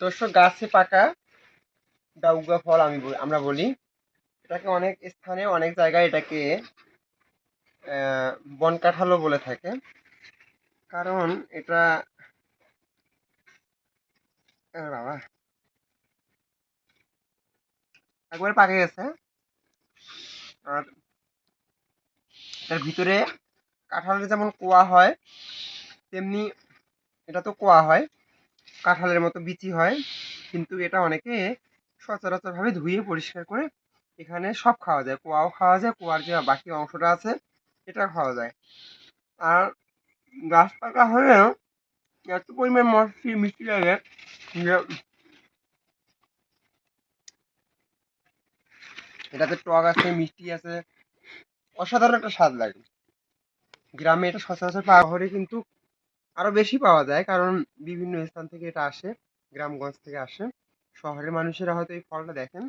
দর্শক, গাছে পাকা ডাউগা ফল আমি আমরা বলি। এটাকে অনেক স্থানে, অনেক জায়গায় এটাকে বন কাঁঠালও বলে থাকে। কারণ এটা বাবা, একবার পাকে গেছে। আর এটার ভিতরে কাঁঠালের যেমন কোয়া হয়, তেমনি এটা তো কোয়া হয়। কাঁঠালের মতো বিচি হয়। কিন্তু এটা অনেকে সচরাচরভাবে ধুয়ে পরিষ্কার করে এখানে সব খাওয়া যায়। কোয়াও খাওয়া যায়, কোয়ার যে বাকি অংশটা আছে এটা খাওয়া যায়। আর গাছ পাকা হলেও এত পরিমাণ মস্তি মিষ্টি লাগে যে এটাতে টক আছে, মিষ্টি আছে, অসাধারণ একটা স্বাদ লাগে। গ্রামে এটা সচরাচর পাওয়া হলে কিন্তু আরও বেশি পাওয়া যায়, কারণ বিভিন্ন স্থান থেকে এটা আসে, গ্রামগঞ্জ থেকে আসে। শহরের মানুষেরা হয়তো এই ফলটা দেখেন,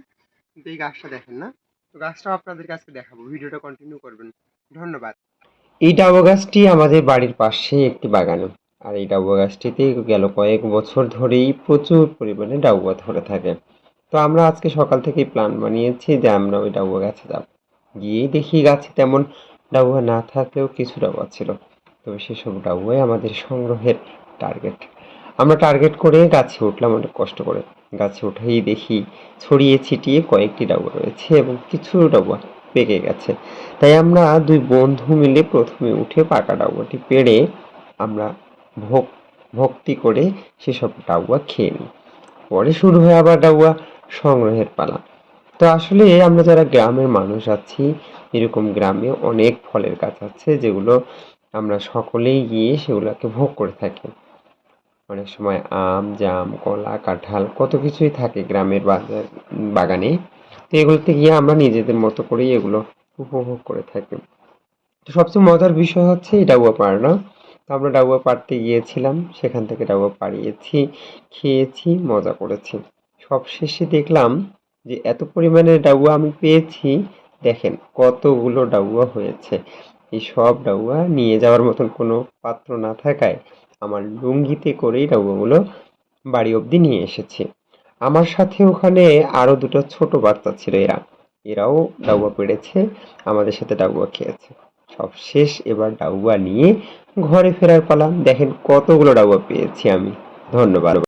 কিন্তু এই গাছটা দেখেন না। তো গাছটাও আপনাদের কাছে দেখাবো, ভিডিওটা কন্টিনিউ করবেন। ধন্যবাদ। এই ডাব গাছটি আমাদের বাড়ির পাশে একটি বাগান, আর এই ডাব গাছটিতে গেল কয়েক বছর ধরেই প্রচুর পরিমাণে ডাউয়া ধরে থাকে। তো আমরা আজকে সকাল থেকেই প্ল্যান বানিয়েছি যে আমরা ওই ডাউয়া গাছে যাব। গিয়েই দেখি গাছে তেমন ডাউয়া না থাকলেও কিছু ডাউয়া ছিল। তবে সেসব ডাউয়াই আমাদের সংগ্রহের টার্গেট আমরা টার্গেট করে গাছে উঠলাম, অনেক কষ্ট করে। গাছে উঠেই দেখি ছড়িয়ে ছিটিয়ে কয়েকটি ডাউয়া রয়েছে এবং কিছু ডাউয়া পেকে গেছে। তাই আমরা দুই বন্ধু মিলে প্রথমে উঠে পাকা ডাউয়াটি পেড়ে আমরা ভোগ, ভক্তি করে সেসব ডাউয়া খেয়ে নিই। পরে শুরু হয় আবার ডাউয়া সংগ্রহের পালা। তো আসলে আমরা যারা গ্রামের মানুষ আছি, এরকম গ্রামে অনেক ফলের গাছ আছে যেগুলো আমরা সকলেই গিয়ে সেগুলোকে ভোগ করে থাকি। অনেক সময় আম, জাম, কলা, কাঁঠাল কত কিছুই থাকে গ্রামের বাজার, বাগানে। তো এগুলোতে গিয়ে আমরা নিজেদের মতো করেই এগুলো উপভোগ করে থাকি। তো সবচেয়ে মজার বিষয় হচ্ছে এই ডাউয়া পাড়ানো তো আমরা ডাউয়া পাড়তে গিয়েছিলাম, সেখান থেকে ডাউয়া পাড়িয়েছি, খেয়েছি, মজা করেছি। সব শেষে দেখলাম যে এত পরিমাণে ডাউয়া আমি পেয়েছি, দেখেন কতগুলো ডাউয়া হয়েছে। এই সব ডাউয়া নিয়ে যাওয়ার মতন কোনো পাত্র না থাকায় আমার লুঙ্গিতে করেই ডাউয়াগুলো বাড়ি অবধি নিয়ে এসেছি। আমার সাথে ওখানে আরও দুটো ছোট বাচ্চা ছিল এরা। এরাও ডাউয়া পেড়েছে, আমাদের সাথে ডাউয়া খেয়েছে। সব শেষ, এবার ডাউয়া নিয়ে ঘরে ফেরার পালা। দেখেন কতগুলো ডাউয়া পেয়েছি আমি। ধন্যবাদ।